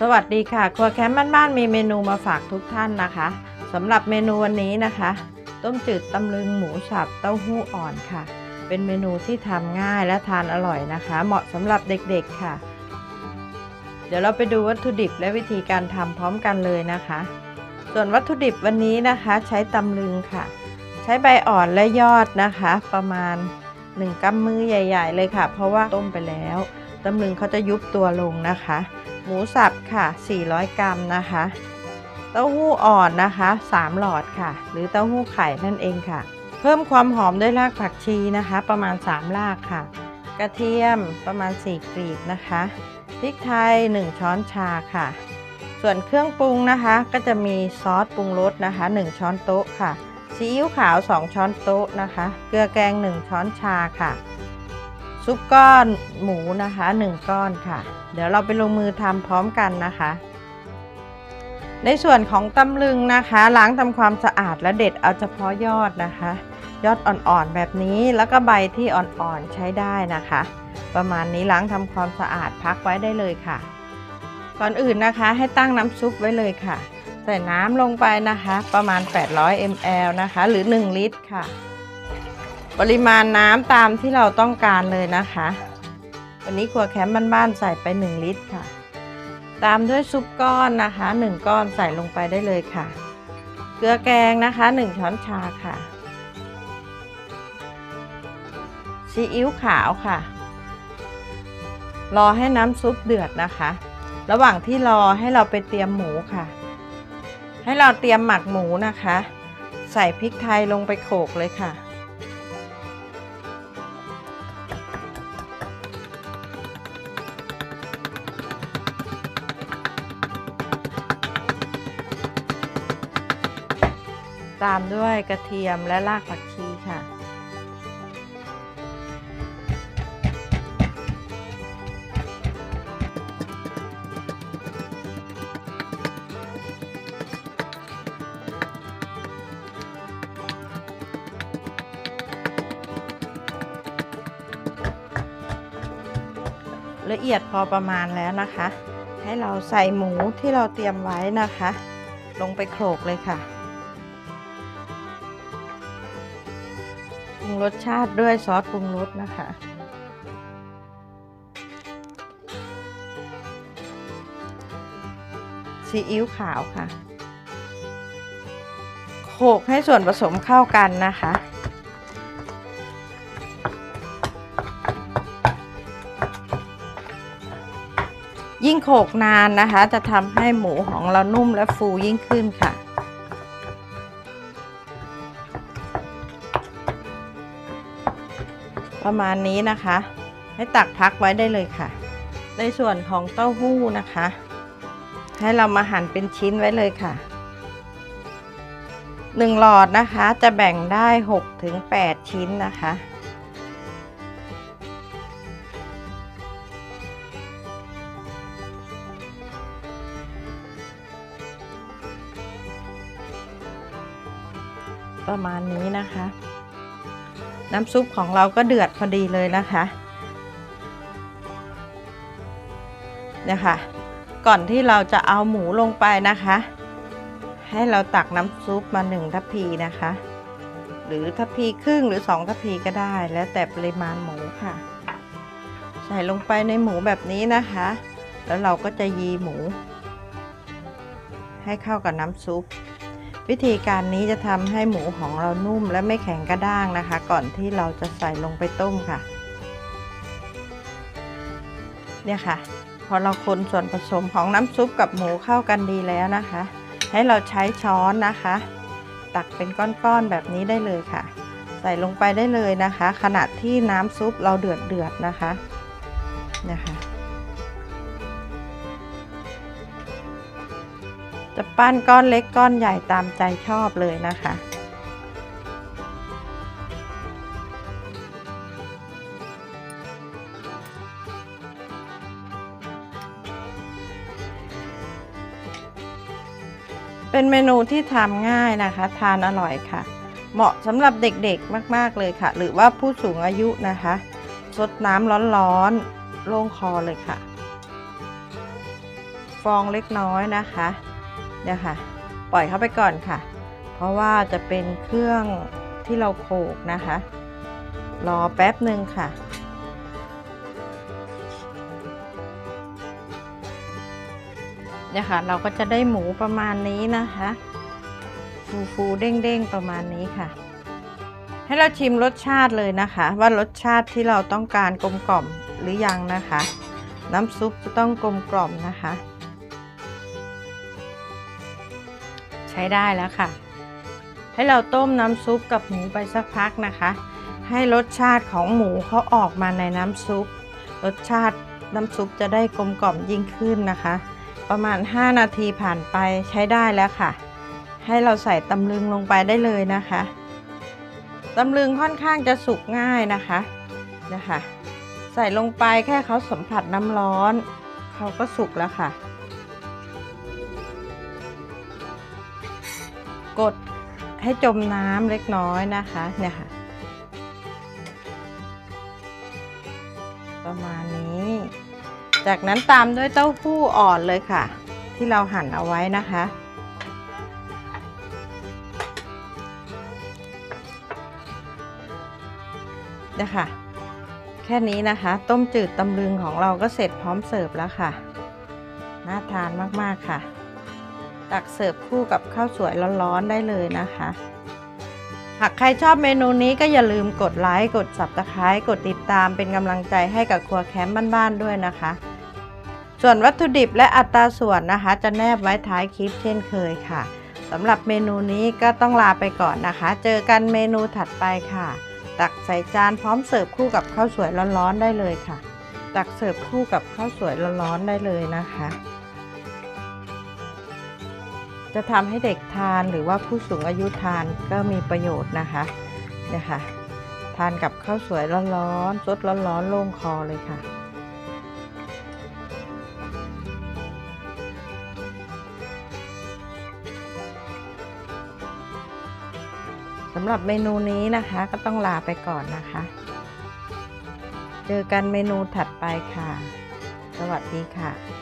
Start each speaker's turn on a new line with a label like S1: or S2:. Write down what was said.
S1: สวัสดีค่ะ ครัวแคมป์บ้านๆมีเมนูมาฝากทุกท่านนะคะสำหรับเมนูวันนี้นะคะ ต้มจืดตำลึงหมูฉับเต้าหู้อ่อนค่ะ เป็นเมนูที่ทำง่ายและทานอร่อยนะคะ เหมาะสำหรับเด็กๆค่ะ เดี๋ยวเราไปดูวัตถุดิบและวิธีการทำพร้อมกันเลยนะคะ ส่วนวัตถุดิบวันนี้นะคะ ใช้ตำลึงค่ะ ใช้ใบอ่อนและยอดนะคะ ประมาณ 1กำมือใหญ่ ๆ เลยค่ะ เพราะว่าต้มไปแล้ว ตำลึงเขาจะยุบตัวลงนะคะ หมูสับค่ะ 400 กรัมนะคะ เต้าหู้อ่อนนะคะ 3 หลอดค่ะ หรือเต้าหู้ไข่นั่นเองค่ะ เพิ่มความหอมด้วยรากผักชีนะคะ ประมาณ 3 รากค่ะ กระเทียมประมาณ 4 กลีบนะคะพริกไทย 1 ช้อนชาค่ะ ส่วนเครื่องปรุงนะคะก็จะมีซอสปรุงรสนะคะ 1 ช้อนโต๊ะค่ะซีอิ๊วขาว 2 ช้อนโต๊ะนะคะ เกลือแกง 1 ช้อนชาค่ะ ซุปก้อนหมูนะคะ 1 ก้อนค่ะ เดี๋ยวเราไปลงมือทำพร้อมกันนะคะ ในส่วนของตำลึงนะคะ ล้างทำความสะอาดและเด็ดเอาเฉพาะยอดนะคะ ยอดอ่อนๆแบบนี้แล้วก็ใบที่อ่อนๆใช้ได้นะคะ ประมาณนี้ล้างทำความสะอาดพักไว้ได้เลยค่ะ ก่อนอื่นนะคะให้ตั้งน้ำซุปไว้เลยค่ะ ใส่น้ำลงไปนะคะ ประมาณ 800 ml นะคะ หรือ 1 ลิตรค่ะ ปริมาณน้ำตามที่เราต้องการเลยนะคะ วันนี้ครัวแคมป์บ้านๆใส่ไป 1 ลิตรค่ะ ตามด้วยซุปก้อนนะคะ 1 ก้อนใส่ลงไปได้เลยค่ะ เกลือแกงนะคะ 1 ช้อนชาค่ะซีอิ๊วขาวค่ะ รอให้น้ำซุปเดือดนะคะ ระหว่างที่รอให้เราไปเตรียมหมูค่ะ ให้เราเตรียมหมักหมูนะคะ ใส่พริกไทยลงไปโขลกเลยค่ะ ตามด้วยกระเทียมและรากผักชีค่ะ ละเอียดพอประมาณแล้วนะคะ ให้เราใส่หมูที่เราเตรียมไว้นะคะ ลงไปโขลกเลยค่ะ รุงรสชาติด้วยซอสปรุงรสนะคะ ซีอิ๊วขาวค่ะโขลกให้ส่วนผสมเข้ากันนะคะยิ่งโขลกนานนะคะ จะทำให้หมูของเรานุ่มและฟูยิ่งขึ้นค่ะ ประมาณนี้นะคะ ให้ตักพักไว้ได้เลยค่ะ ในส่วนของเต้าหู้นะคะ ให้เรามาหั่นเป็นชิ้นไว้เลยค่ะหนึ่งหลอดนะคะจะแบ่งได้6ถึง8ชิ้นนะคะ ประมาณนี้นะคะ น้ำซุปของเราก็เดือดพอดีเลยนะคะเนี่ยค่ะก่อนที่เราจะเอาหมูลงไปนะคะ ให้เราตักน้ำซุปมาหนึ่งทัพพีนะคะ หรือทัพพีครึ่งหรือสองทัพพีก็ได้ แล้วแต่ปริมาณหมูค่ะ ใส่ลงไปในหมูแบบนี้นะคะ แล้วเราก็จะยีหมู ให้เข้ากับน้ำซุป วิธีการนี้จะทำให้หมูของเรานุ่มและไม่แข็งกระด้างนะคะ ก่อนที่เราจะใส่ลงไปต้มค่ะ เนี่ยค่ะ พอเราคนส่วนผสมของน้ำซุปกับหมูเข้ากันดีแล้วนะคะ ให้เราใช้ช้อนนะคะ ตักเป็นก้อนๆแบบนี้ได้เลยค่ะ ใส่ลงไปได้เลยนะคะ ขณะที่น้ำซุปเราเดือดเดือดๆนะคะเนี่ยค่ะ จะปั้นก้อนเล็กก้อนใหญ่ตามใจชอบเลยนะคะ เป็นเมนูที่ทำง่ายนะคะ ทานอร่อยค่ะ เหมาะสำหรับเด็กๆมาก ๆ เลยค่ะ หรือว่าผู้สูงอายุนะคะสดน้ำร้อนๆโล่งคอเลยค่ะ ฟองเล็กน้อยนะคะ เนี่ยค่ะ ปล่อยเข้าไปก่อนค่ะ เพราะว่าจะเป็นเครื่องที่เราโขลกนะคะ รอแป๊บหนึ่งค่ะเนี่ยค่ะ เราก็จะได้หมูประมาณนี้นะคะ ฟูฟูเด้งๆ ประมาณนี้ค่ะ ให้เราชิมรสชาติเลยนะคะ ว่ารสชาติที่เราต้องการกลมกล่อมหรือยังนะคะ น้ำซุปจะต้องกลมกล่อมนะคะ ใช้ได้แล้วค่ะ ให้เราต้มน้ำซุปกับหมูไปสักพักนะคะ ให้รสชาติของหมูเขาออกมาในน้ำซุป รสชาติน้ำซุปจะได้กลมกล่อมยิ่งขึ้นนะคะ ประมาณ 5 นาทีผ่านไปใช้ได้แล้วค่ะ ให้เราใส่ตำลึงลงไปได้เลยนะคะตำลึงค่อนข้างจะสุกง่ายนะคะนะคะ ใส่ลงไปแค่เขาสัมผัสน้ำร้อน เขาก็สุกแล้วค่ะ กดให้จมน้ำเล็กน้อยนะคะเนี่ยค่ะ ประมาณนี้ จากนั้นตามด้วยเต้าหู้อ่อนเลยค่ะ ที่เราหั่นเอาไว้นะคะนะคะแค่นี้นะคะ ต้มจืดตำลึงของเราก็เสร็จพร้อมเสิร์ฟแล้วค่ะ น่าทานมาก ๆ ค่ะ ตักเสิร์ฟคู่กับข้าวสวยร้อนๆได้เลยนะคะ หากใครชอบเมนูนี้ก็อย่าลืมกดไลค์กด subscribe กดติดตามเป็นกำลังใจให้กับครัวแคมป์บ้านๆด้วยนะคะ ส่วนวัตถุดิบและอัตราส่วนนะคะ จะแนบไว้ท้ายคลิปเช่นเคยค่ะสำหรับเมนูนี้ก็ต้องลาไปก่อนนะคะ เจอกันเมนูถัดไปค่ะ ตักใส่จานพร้อมเสิร์ฟคู่กับข้าวสวยร้อนๆได้เลยค่ะ ตักเสิร์ฟคู่กับข้าวสวยร้อนๆได้เลยนะคะ จะทำให้เด็กทานหรือว่าผู้สูงอายุทานก็มีประโยชน์นะคะเนี่ยค่ะทานกับข้าวสวยร้อนๆสดร้อนๆโล่งคอเลยค่ะสำหรับเมนูนี้นะคะก็ต้องลาไปก่อนนะคะ เจอกันเมนูถัดไปค่ะ สวัสดีค่ะ